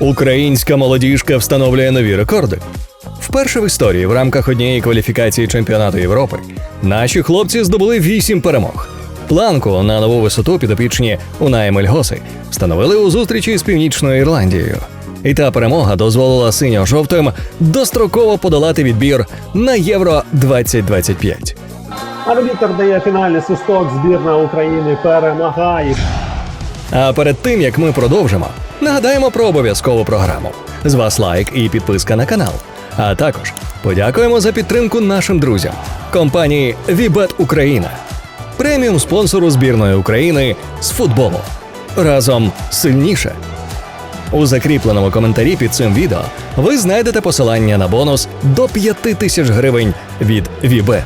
Українська молодіжка встановлює нові рекорди. Вперше в історії в рамках однієї кваліфікації чемпіонату Європи наші хлопці здобули вісім перемог. Планку на нову висоту підопічні Унаї Мельгоси встановили у зустрічі з Північною Ірландією. І та перемога дозволила синьо-жовтим достроково подолати відбір на Євро 2025. Арбітр дає фінальний свисток. Збірна України перемагає. А перед тим як ми продовжимо, нагадаємо про обов'язкову програму. З вас лайк і підписка на канал. А також подякуємо за підтримку нашим друзям компанії Вібет Україна, преміум спонсору збірної України з футболу. Разом сильніше. У закріпленому коментарі під цим відео ви знайдете посилання на бонус до 5 тисяч гривень від Вібет.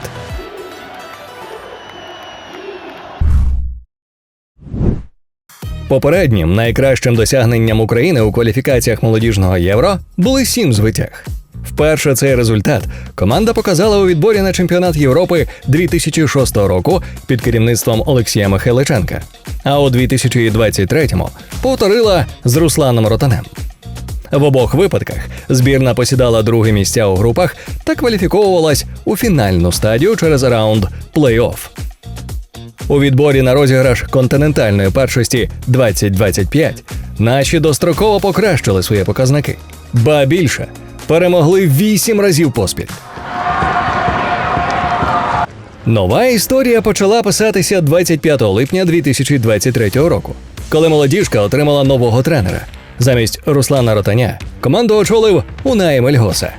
Попереднім найкращим досягненням України у кваліфікаціях молодіжного євро були сім звитяг. Вперше цей результат команда показала у відборі на чемпіонат Європи 2006 року під керівництвом Олексія Михайличенка. А у 2023-му повторила з Русланом Ротанем. В обох випадках збірна посідала друге місця у групах та кваліфіковувалась у фінальну стадію через раунд плей-офф. У відборі на розіграш континентальної першості 2025 наші достроково покращили свої показники. Ба більше перемогли вісім разів поспіль. Нова історія почала писатися 25 липня 2023 року, коли молодіжка отримала нового тренера. Замість Руслана Ротаня команду очолив Унай Мельгоса.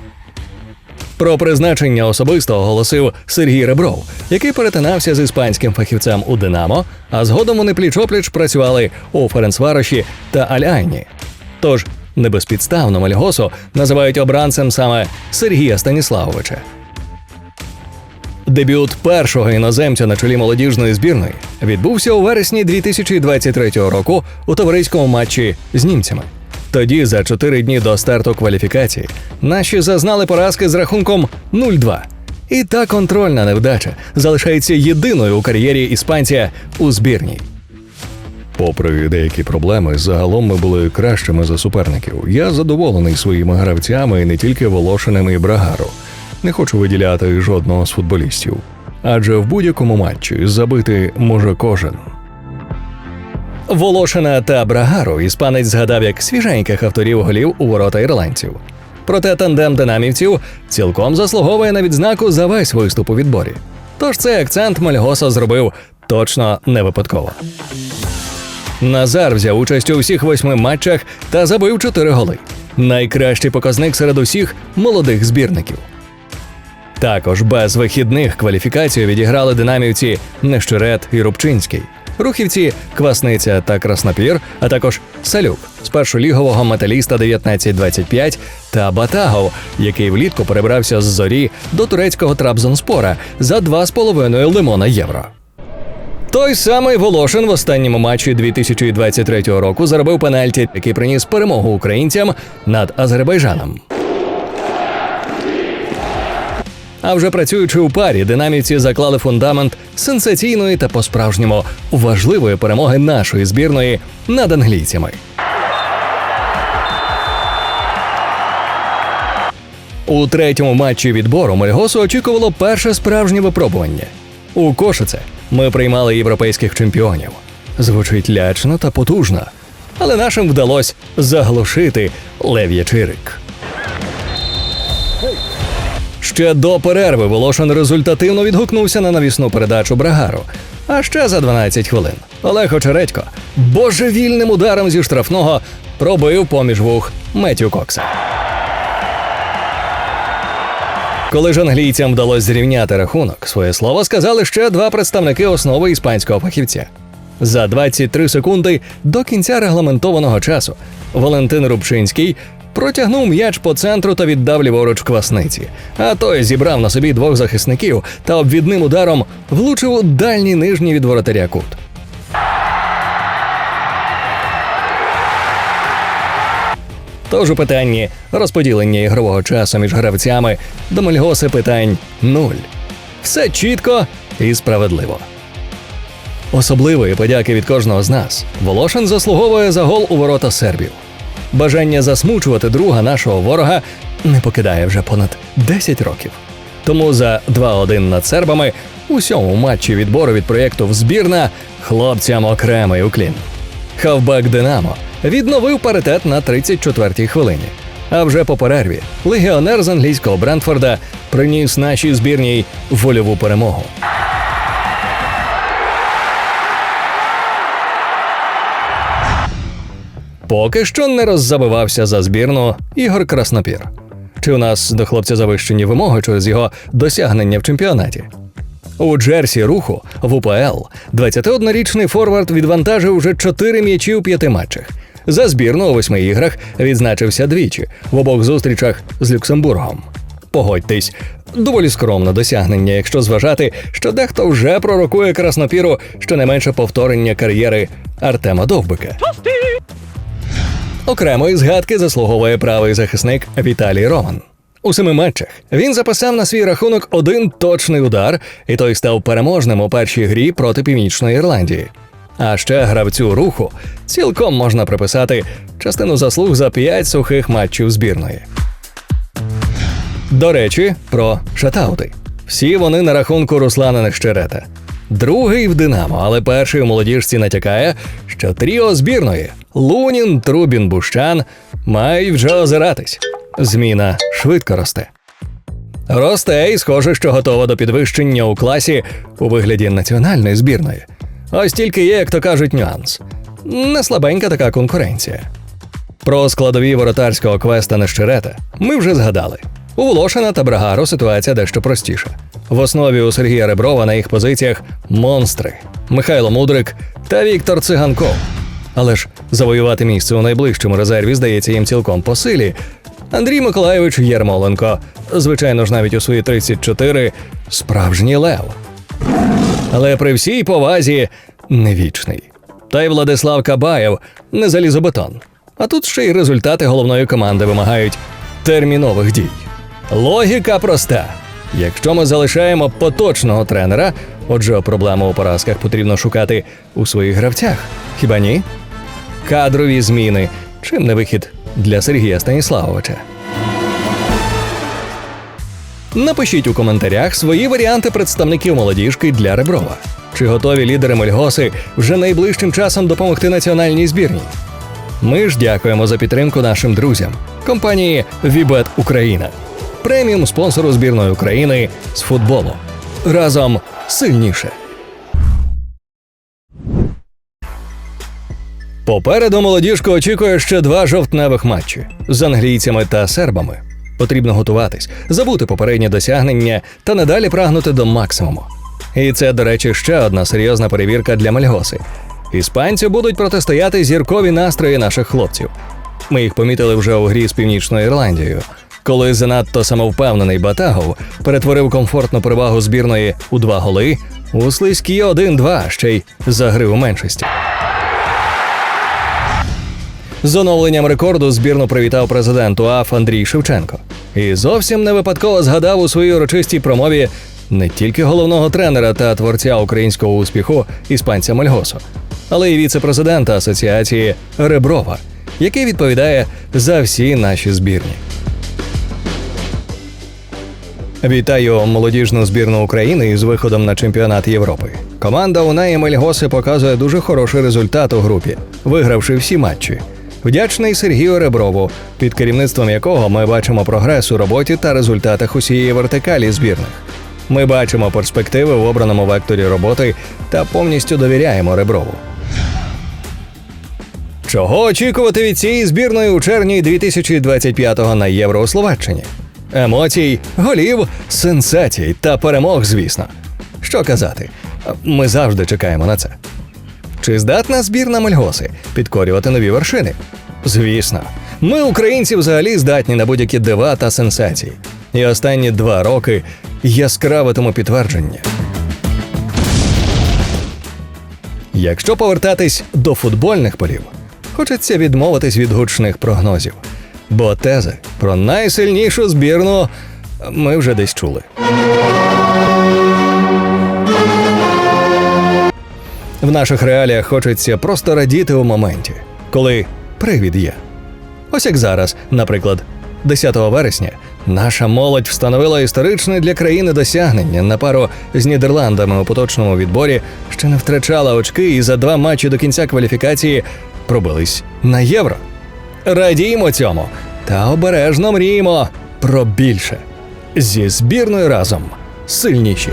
Про призначення особисто оголосив Сергій Ребров, який перетинався з іспанським фахівцем у Динамо, а згодом вони пліч-опліч працювали у Ференцвароші та Аль-Айні. Тож небезпідставно Мельгосу називають обранцем саме Сергія Станіславовича. Дебют першого іноземця на чолі молодіжної збірної відбувся у вересні 2023 року у товариському матчі з німцями. Тоді, за чотири дні до старту кваліфікації, наші зазнали поразки з рахунком 0-2. І та контрольна невдача залишається єдиною у кар'єрі іспанця у збірній. Попри деякі проблеми, загалом ми були кращими за суперників. Я задоволений своїми гравцями і не тільки Волошиним і Брагару. Не хочу виділяти жодного з футболістів. Адже в будь-якому матчі забити може кожен. Волошина та Брагару іспанець згадав як свіженьких авторів голів у ворота ірландців. Проте тандем динамівців цілком заслуговує на відзнаку за весь виступ у відборі. Тож цей акцент Мальгоса зробив точно не випадково. Назар взяв участь у всіх восьми матчах та забив чотири голи. Найкращий показник серед усіх молодих збірників. Також без вихідних кваліфікацію відіграли динамівці Нещерет і Рубчинський, рухівці Квасниця та Краснопір, а також Салюк з першолігового металіста 1925 та Батагов, який влітку перебрався з зорі до турецького Трабзонспора за 2,5 лимона євро. Той самий Волошин в останньому матчі 2023 року заробив пенальті, який приніс перемогу українцям над Азербайджаном. А вже працюючи у парі, динамівці заклали фундамент сенсаційної та по-справжньому важливої перемоги нашої збірної над англійцями. У третьому матчі відбору Мельгосу очікувало перше справжнє випробування. У Кошице ми приймали європейських чемпіонів. Звучить лячно та потужно, але нашим вдалося заглушити лев'ячий рик. Ще до перерви Волошин результативно відгукнувся на навісну передачу Брагару. А ще за 12 хвилин Олег Очередько божевільним ударом зі штрафного пробив поміж вух Меттю Кокса. Коли ж англійцям вдалося зрівняти рахунок, своє слово сказали ще два представники основи іспанського фахівця. За 23 секунди до кінця регламентованого часу Валентин Рубчинський протягнув м'яч по центру та віддав ліворуч квасниці. А той зібрав на собі двох захисників та обвідним ударом влучив у дальній нижній від воротаря кут. Тож у питанні розподілення ігрового часу між гравцями до Мельгоси питань нуль. Все чітко і справедливо. Особливої подяки від кожного з нас Волошин заслуговує за гол у ворота сербів. Бажання засмучувати друга нашого ворога не покидає вже понад 10 років. Тому за 2-1 над сербами у сьомому матчі відбору від проєкту в збірна хлопцям окремий уклін. Хавбек Динамо відновив паритет на 34-й хвилині. А вже по перерві легіонер з англійського Брентфорда приніс нашій збірній вольову перемогу. Поки що не роззабивався за збірну Ігор Краснопір. Чи у нас до хлопця завищені вимоги через його досягнення в чемпіонаті? У Джерсі руху в УПЛ 21-річний форвард відвантажив вже 4 м'ячі у п'яти матчах. За збірну у восьми іграх відзначився двічі в обох зустрічах з Люксембургом. Погодьтесь, доволі скромне досягнення, якщо зважати, що дехто вже пророкує краснопіру щонайменше повторення кар'єри Артема Довбика. Окремої згадки заслуговує правий захисник Віталій Роман. У семи матчах він записав на свій рахунок один точний удар, і той став переможним у першій грі проти Північної Ірландії. А ще гравцю руху цілком можна приписати частину заслуг за п'ять сухих матчів збірної. До речі, про шатаути. Всі вони на рахунку Руслана Нещерета. Другий в Динамо, але перший у молодіжці натякає, що тріо збірної Лунін, Трубін, Бущан мають вже озиратись. Зміна швидко росте. Росте і схоже, що готова до підвищення у класі у вигляді національної збірної. Ось тільки є, як то кажуть, нюанс. Не слабенька така конкуренція. Про складові воротарського квеста Нещерета ми вже згадали. У Волошина та Брагару ситуація дещо простіша. В основі у Сергія Реброва на їх позиціях монстри Михайло Мудрик та Віктор Циганков. Але ж завоювати місце у найближчому резерві здається їм цілком по силі. Андрій Миколайович Єрмоленко, звичайно ж, навіть у свої 34 справжній лев. Але при всій повазі не вічний. Та й Владислав Кабаєв не залізобетон. А тут ще й результати головної команди вимагають термінових дій. Логіка проста. Якщо ми залишаємо поточного тренера, отже, проблему у поразках потрібно шукати у своїх гравцях. Хіба ні? Кадрові зміни. Чим не вихід для Сергія Станіславовича? Напишіть у коментарях свої варіанти представників молодіжки для Реброва. Чи готові лідери Мельгоси вже найближчим часом допомогти національній збірній? Ми ж дякуємо за підтримку нашим друзям, компанії Вібет Україна, преміум спонсору збірної України з футболу. Разом сильніше. Попереду молодіжка очікує ще два жовтневих матчі з англійцями та сербами. Потрібно готуватись, забути попередні досягнення та надалі прагнути до максимуму. І це, до речі, ще одна серйозна перевірка для Мальгоси. Іспанці будуть протистояти зіркові настрої наших хлопців. Ми їх помітили вже у грі з Північною Ірландією, коли занадто самовпевнений Батагов перетворив комфортну перевагу збірної у два голи у слизькі 1-2 ще й за гри у меншості. З оновленням рекорду збірну привітав президент УАФ Андрій Шевченко. І зовсім не випадково згадав у своїй урочистій промові не тільки головного тренера та творця українського успіху іспанця Мальгосу, але й віце-президента асоціації Реброва, який відповідає за всі наші збірні. Вітаю молодіжну збірну України із виходом на чемпіонат Європи. Команда Унаї Мельгоси показує дуже хороший результат у групі, вигравши всі матчі. Вдячний Сергію Реброву, під керівництвом якого ми бачимо прогрес у роботі та результатах усієї вертикалі збірних. Ми бачимо перспективи в обраному векторі роботи та повністю довіряємо Реброву. Чого очікувати від цієї збірної у червні 2025-го на Євро у Словаччині? Емоцій, голів, сенсацій та перемог, звісно. Що казати, ми завжди чекаємо на це. Чи здатна збірна Мельгоси підкорювати нові вершини? Звісно, ми, українці, взагалі здатні на будь-які дива та сенсації. І останні два роки яскраве тому підтвердження. Якщо повертатись до футбольних полів, хочеться відмовитись від гучних прогнозів, Бо тези про найсильнішу збірну ми вже десь чули. В наших реаліях хочеться просто радіти у моменті, коли привід є. Ось як зараз, наприклад, 10 вересня наша молодь встановила історичне для країни досягнення на пару з Нідерландами у поточному відборі, ще не втрачала очки і за два матчі до кінця кваліфікації пробились на євро. Радіємо цьому та обережно мріємо про більше зі збірною разом сильніші.